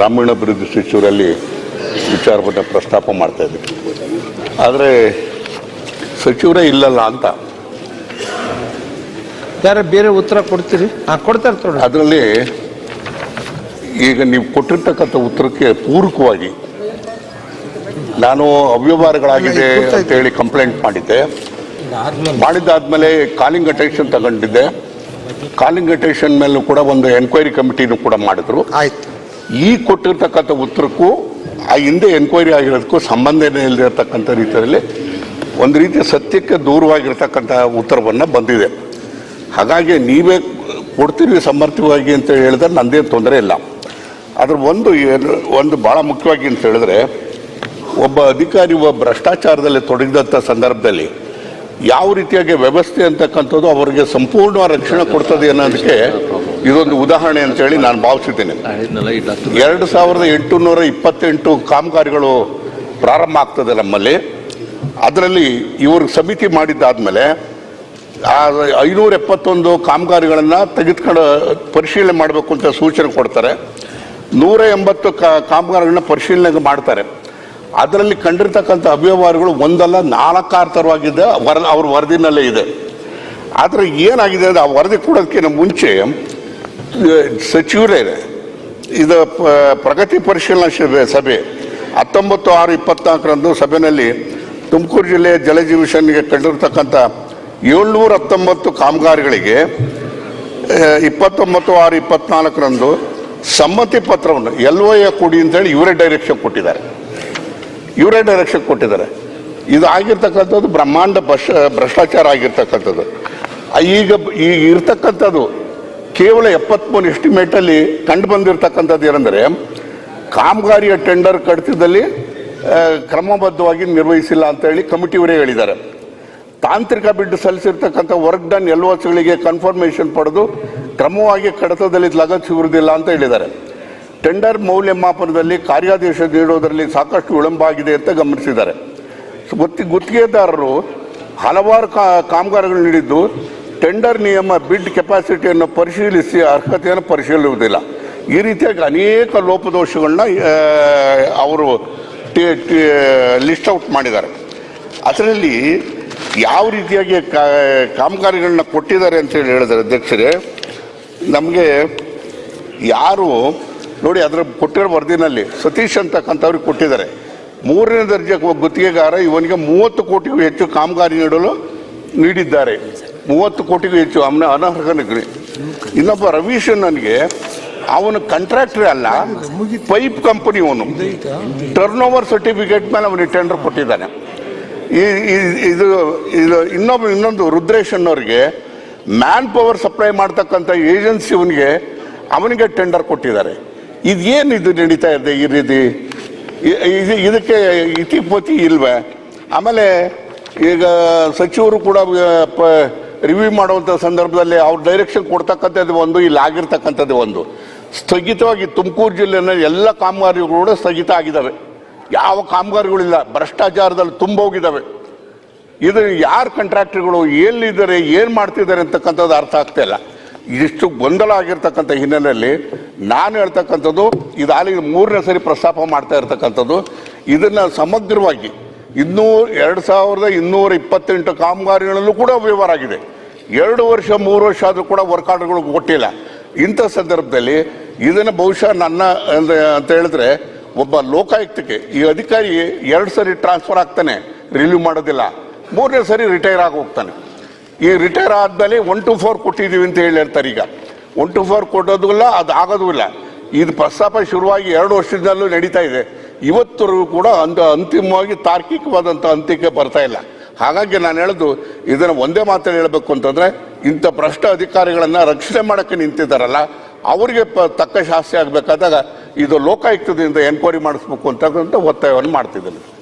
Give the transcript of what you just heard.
ಗ್ರಾಮೀಣಾಭಿವೃದ್ಧಿ ಸಚಿವರಲ್ಲಿ ವಿಚಾರವನ್ನು ಪ್ರಸ್ತಾಪ ಮಾಡ್ತಾ ಇದ್ದೀವಿ ಆದರೆ ಸಚಿವರೇ ಇಲ್ಲಲ್ಲ ಅಂತ. ಯಾರ ಬೇರೆ ಉತ್ತರ ಕೊಡ್ತೀರಿ? ಹಾಂ ಕೊಡ್ತಾರೆ ತೊಗೊಳ್ಳಿ ಅದರಲ್ಲಿ ಈಗ ನೀವು ಕೊಟ್ಟಿರ್ತಕ್ಕಂಥ ಉತ್ತರಕ್ಕೆ ಪೂರಕವಾಗಿ ನಾನು ಅವ್ಯವಹಾರಗಳಾಗಿದೆ ಅಂತ ಹೇಳಿ ಕಂಪ್ಲೇಂಟ್ ಮಾಡಿದ್ದೆ. ಮಾಡಿದ್ದಾದ್ಮೇಲೆ ಕಾಲಿಂಗ್ ಅಟೆನ್ಷನ್ ತಗೊಂಡಿದ್ದೆ. ಕಾಲಿಂಗ್ ಅಟೆನ್ಷನ್ ಮೇಲೂ ಕೂಡ ಒಂದು ಎನ್ಕ್ವೈರಿ ಕಮಿಟಿನೂ ಕೂಡ ಮಾಡಿದ್ರು. ಆಯ್ತು. ಈ ಕೊಟ್ಟಿರ್ತಕ್ಕಂಥ ಉತ್ತರಕ್ಕೂ, ಆ ಹಿಂದೆ ಎನ್ಕ್ವೈರಿ ಆಗಿರೋದಕ್ಕೂ ಸಂಬಂಧನೇ ಇಲ್ಲದಿರ್ತಕ್ಕಂಥ ರೀತಿಯಲ್ಲಿ ಒಂದು ರೀತಿಯ ಸತ್ಯಕ್ಕೆ ದೂರವಾಗಿರ್ತಕ್ಕಂಥ ಉತ್ತರವನ್ನು ಬಂದಿದೆ. ಹಾಗಾಗಿ ನೀವೇ ಕೊಡ್ತೀರಿ ಸಮರ್ಥವಾಗಿ ಅಂತ ಹೇಳಿದ್ರೆ ನಂದೇನು ತೊಂದರೆ ಇಲ್ಲ. ಅದ್ರ ಒಂದು ಏನು ಒಂದು ಭಾಳ ಮುಖ್ಯವಾಗಿ ಅಂತ ಹೇಳಿದ್ರೆ, ಒಬ್ಬ ಅಧಿಕಾರಿ ಒಬ್ಬ ಭ್ರಷ್ಟಾಚಾರದಲ್ಲಿ ತೊಡಗಿದಂಥ ಸಂದರ್ಭದಲ್ಲಿ ಯಾವ ರೀತಿಯಾಗಿ ವ್ಯವಸ್ಥೆ ಅಂತಕ್ಕಂಥದ್ದು ಅವರಿಗೆ ಸಂಪೂರ್ಣ ರಕ್ಷಣೆ ಕೊಡ್ತದೆ ಅನ್ನೋದಕ್ಕೆ ಇದೊಂದು ಉದಾಹರಣೆ ಅಂತೇಳಿ ನಾನು ಭಾವಿಸಿದ್ದೇನೆ ಎರಡು ಸಾವಿರದ ಎಂಟುನೂರ ಇಪ್ಪತ್ತೆಂಟು ಕಾಮಗಾರಿಗಳು ಪ್ರಾರಂಭ ಆಗ್ತದೆ ನಮ್ಮಲ್ಲಿ. ಅದರಲ್ಲಿ ಇವರು ಸಮಿತಿ ಮಾಡಿದ್ದಾದ್ಮೇಲೆ ಆ ಐನೂರ ಎಪ್ಪತ್ತೊಂದು ಕಾಮಗಾರಿಗಳನ್ನು ತೆಗೆದುಕೊಂಡು ಪರಿಶೀಲನೆ ಮಾಡಬೇಕು ಅಂತ ಸೂಚನೆ ಕೊಡ್ತಾರೆ. ನೂರ ಎಂಬತ್ತು ಕಾಮಗಾರಿಗಳನ್ನ ಪರಿಶೀಲನೆ ಮಾಡ್ತಾರೆ. ಅದರಲ್ಲಿ ಕಂಡಿರ್ತಕ್ಕಂಥ ಅವ್ಯವಹಾರಗಳು ಒಂದಲ್ಲ ನಾಲ್ಕಾರು ಥರವಾಗಿದೆ ವರ ಅವ್ರ ವರದಿನಲ್ಲೇ ಇದೆ. ಆದರೆ ಏನಾಗಿದೆ ಅಂದರೆ ಆ ವರದಿ ಕೊಡೋದಕ್ಕಿಂತ ಮುಂಚೆ ಸಚಿವರೇ, ಇದು ಪ್ರಗತಿ ಪರಿಶೀಲನಾ ಸಭೆ. ಹತ್ತೊಂಬತ್ತು ಆರು ಇಪ್ಪತ್ನಾಲ್ಕರಂದು ಸಭೆಯಲ್ಲಿ ತುಮಕೂರು ಜಿಲ್ಲೆಯ ಜಲಜೀವಿಷನ್ಗೆ ಕಂಡಿರ್ತಕ್ಕಂಥ ಏಳ್ನೂರ ಹತ್ತೊಂಬತ್ತು ಕಾಮಗಾರಿಗಳಿಗೆ ಇಪ್ಪತ್ತೊಂಬತ್ತು ಆರು ಇಪ್ಪತ್ನಾಲ್ಕರಂದು ಸಮ್ಮತಿ ಪತ್ರವನ್ನು, ಎಲ್ ಒ ಕೊಡಿ ಅಂತೇಳಿ ಇವರೇ ಡೈರೆಕ್ಷನ್ ಕೊಟ್ಟಿದ್ದಾರೆ. ಇವರೇ ಡೈರೆಕ್ಷನ್ ಕೊಟ್ಟಿದ್ದಾರೆ. ಇದು ಆಗಿರ್ತಕ್ಕಂಥದ್ದು ಬ್ರಹ್ಮಾಂಡ ಭ್ರಷ್ಟಾಚಾರ ಆಗಿರ್ತಕ್ಕಂಥದ್ದು. ಈಗ ಈಗ ಇರ್ತಕ್ಕಂಥದ್ದು ಕೇವಲ ಎಪ್ಪತ್ಮೂರು ಎಸ್ಟಿಮೇಟಲ್ಲಿ ಕಂಡು ಬಂದಿರತಕ್ಕಂಥದ್ದು ಏನಂದರೆ, ಕಾಮಗಾರಿಯ ಟೆಂಡರ್ ಕಡಿತದಲ್ಲಿ ಕ್ರಮಬದ್ಧವಾಗಿ ನಿರ್ವಹಿಸಿಲ್ಲ ಅಂತೇಳಿ ಕಮಿಟಿಯವರೇ ಹೇಳಿದ್ದಾರೆ. ತಾಂತ್ರಿಕ ಬಿಟ್ಟು ಸಲ್ಲಿಸಿರ್ತಕ್ಕಂಥ ವರ್ಕ್ ಡನ್ ಎಲ್ ಸಿಗಳಿಗೆ ಕನ್ಫರ್ಮೇಷನ್ ಪಡೆದು ಕ್ರಮವಾಗಿ ಕಡತದಲ್ಲಿ ಲಗತ್ತಿರುವುದಿಲ್ಲ ಅಂತ ಹೇಳಿದ್ದಾರೆ. ಟೆಂಡರ್ ಮೌಲ್ಯಮಾಪನದಲ್ಲಿ ಕಾರ್ಯಾದೇಶ ನೀಡೋದರಲ್ಲಿ ಸಾಕಷ್ಟು ವಿಳಂಬ ಆಗಿದೆ ಅಂತ ಗಮನಿಸಿದ್ದಾರೆ. ಗುತ್ತಿ ಗುತ್ತಿಗೆದಾರರು ಹಲವಾರು ಕಾಮಗಾರಿಗಳು ನೀಡಿದ್ದು ಟೆಂಡರ್ ನಿಯಮ ಬಿಡ್ ಕೆಪಾಸಿಟಿಯನ್ನು ಪರಿಶೀಲಿಸಿ ಅರ್ಹತೆಯನ್ನು ಪರಿಶೀಲಿಸುವುದಿಲ್ಲ. ಈ ರೀತಿಯಾಗಿ ಅನೇಕ ಲೋಪದೋಷಗಳನ್ನ ಅವರು ಲಿಸ್ಟ್ ಔಟ್ ಮಾಡಿದ್ದಾರೆ. ಅದರಲ್ಲಿ ಯಾವ ರೀತಿಯಾಗಿ ಕಾಮಗಾರಿಗಳನ್ನ ಕೊಟ್ಟಿದ್ದಾರೆ ಅಂತ ಹೇಳಿ ಹೇಳಿದ್ದಾರೆ ಅಧ್ಯಕ್ಷರೇ, ನಮಗೆ ಯಾರು, ನೋಡಿ ಅದರ ಕೊಟ್ಟಿರೋ ವರದಿನಲ್ಲಿ ಸತೀಶ್ ಅಂತಕ್ಕಂಥವ್ರಿಗೆ ಕೊಟ್ಟಿದ್ದಾರೆ. ಮೂರನೇ ದರ್ಜೆ ಗುತ್ತಿಗೆಗಾರ, ಇವನಿಗೆ ಮೂವತ್ತು ಕೋಟಿಗೂ ಹೆಚ್ಚು ಕಾಮಗಾರಿ ನೀಡಲು ನೀಡಿದ್ದಾರೆ. ಮೂವತ್ತು ಕೋಟಿಗೂ ಹೆಚ್ಚು ಅವನ ಅನರ್ಹನಿಗೆ ಇನ್ನೊಬ್ಬ ರವೀಶ್ ನನಗೆ, ಅವನು ಕಾಂಟ್ರಾಕ್ಟರ್ ಅಲ್ಲ ಪೈಪ್ ಕಂಪನಿ ಅವನು. ಟರ್ನ್ ಓವರ್ ಸರ್ಟಿಫಿಕೇಟ್ ಮೇಲೆ ಅವನಿಗೆ ಟೆಂಡರ್ ಕೊಟ್ಟಿದ್ದಾನೆ. ಈ- ಈ- ಇದು ಇದು ಇನ್ನೊಬ್ಬ, ಇನ್ನೊಂದು ರುದ್ರೇಶ್ ಅನ್ನೋರಿಗೆ ಮ್ಯಾನ್ ಪವರ್ ಸಪ್ಲೈ ಮಾಡ್ತಕ್ಕಂಥ ಏಜೆನ್ಸಿ ಅವನಿಗೆ ಅವನಿಗೆ ಟೆಂಡರ್ ಕೊಟ್ಟಿದ್ದಾರೆ. ಇದೇನು ಇದು ನಡೀತಾ ಇದೆ ಈ ರೀತಿ? ಇದು- ಇದಕ್ಕೆ ಇತಿಪತಿ ಇಲ್ವೇ? ಆಮೇಲೆ ಈಗ ಸಚಿವರು ಕೂಡ ರಿವ್ಯೂ ಮಾಡುವಂಥ ಸಂದರ್ಭದಲ್ಲಿ ಅವ್ರ ಡೈರೆಕ್ಷನ್ ಕೊಡ್ತಕ್ಕಂಥದ್ದು ಒಂದು, ಇಲ್ಲಿ ಆಗಿರ್ತಕ್ಕಂಥದ್ದು ಒಂದು. ಸ್ಥಗಿತವಾಗಿ ತುಮಕೂರು ಜಿಲ್ಲೆನ ಎಲ್ಲ ಕಾಮಗಾರಿಗಳು ಕೂಡ ಸ್ಥಗಿತ ಆಗಿದ್ದಾವೆ ಯಾವ ಕಾಮಗಾರಿಗಳಿಲ್ಲ. ಭ್ರಷ್ಟಾಚಾರದಲ್ಲಿ ತುಂಬ ಹೋಗಿದ್ದಾವೆ ಇದು ಯಾರು ಕಾಂಟ್ರಾಕ್ಟರ್ಗಳು ಎಲ್ಲಿದ್ದಾರೆ ಏನು ಮಾಡ್ತಿದ್ದಾರೆ ಅಂತಕ್ಕಂಥದ್ದು ಅರ್ಥ ಆಗ್ತಾ ಇಲ್ಲ. ಇದಿಷ್ಟು ಗೊಂದಲ ಆಗಿರ್ತಕ್ಕಂಥ ಹಿನ್ನೆಲೆಯಲ್ಲಿ ನಾನು ಹೇಳ್ತಕ್ಕಂಥದ್ದು ಇದಾಲಿ ಮೂರನೇ ಸರಿ ಪ್ರಸ್ತಾಪ ಮಾಡ್ತಾ ಇರ್ತಕ್ಕಂಥದ್ದು, ಇದನ್ನು ಸಮಗ್ರವಾಗಿ ಇನ್ನೂ ಎರಡು ಸಾವಿರದ ಇನ್ನೂರ ಇಪ್ಪತ್ತೆಂಟು ಕಾಮಗಾರಿಗಳಲ್ಲೂ ಕೂಡ ವ್ಯವಹಾರ ಆಗಿದೆ. ಎರಡು ವರ್ಷ, ಮೂರು ವರ್ಷ ಆದರೂ ಕೂಡ ವರ್ಕ್ ಆರ್ಡರ್ಗಳು ಕೊಟ್ಟಿಲ್ಲ. ಇಂಥ ಸಂದರ್ಭದಲ್ಲಿ ಇದನ್ನು ಬಹುಶಃ ನನ್ನ ಅಂತ ಹೇಳಿದ್ರೆ ಒಬ್ಬ ಲೋಕಾಯುಕ್ತಕ್ಕೆ, ಈ ಅಧಿಕಾರಿ ಎರಡು ಸರಿ ಟ್ರಾನ್ಸ್ಫರ್ ಆಗ್ತಾನೆ ರಿಲೀವ್ ಮಾಡೋದಿಲ್ಲ. ಮೂರನೇ ಸರಿ ರಿಟೈರ್ ಆಗಿ ಹೋಗ್ತಾನೆ. ಈ ರಿಟೈರ್ ಆದಮೇಲೆ ಒನ್ ಟು ಫೋರ್ ಕೊಟ್ಟಿದ್ದೀವಿ ಅಂತ ಹೇಳಿರ್ತಾರೆ ಈಗ. ಒನ್ ಟು ಫೋರ್ ಕೊಡೋದು ಇಲ್ಲ, ಅದು ಆಗೋದು ಇಲ್ಲ. ಇದು ಪ್ರಸ್ತಾಪ ಶುರುವಾಗಿ ಎರಡು ವರ್ಷದಿಂದಲೂ ನಡೀತಾ ಇದೆ. ಇವತ್ತರೆಗೂ ಕೂಡ ಅಂದ ಅಂತಿಮವಾಗಿ ತಾರ್ಕಿಕವಾದಂಥ ಅಂತ್ಯಕ್ಕೆ ಬರ್ತಾ ಇಲ್ಲ. ಹಾಗಾಗಿ ನಾನು ಹೇಳೋದು, ಇದನ್ನು ಒಂದೇ ಮಾತ್ರ ಹೇಳಬೇಕು ಅಂತಂದರೆ, ಇಂಥ ಭ್ರಷ್ಟ ಅಧಿಕಾರಿಗಳನ್ನು ರಕ್ಷಣೆ ಮಾಡೋಕ್ಕೆ ನಿಂತಿದ್ದಾರಲ್ಲ, ಅವರಿಗೆ ಪ- ತಕ್ಕ ಶಾಸ್ತಿ ಆಗಬೇಕಾದಾಗ ಇದು ಲೋಕಾಯುಕ್ತದಿಂದ ಎನ್ಕ್ವೈರಿ ಮಾಡಿಸ್ಬೇಕು ಅಂತಕ್ಕಂಥ ಒತ್ತಾಯವನ್ನು ಮಾಡ್ತಿದ್ದೇನೆ.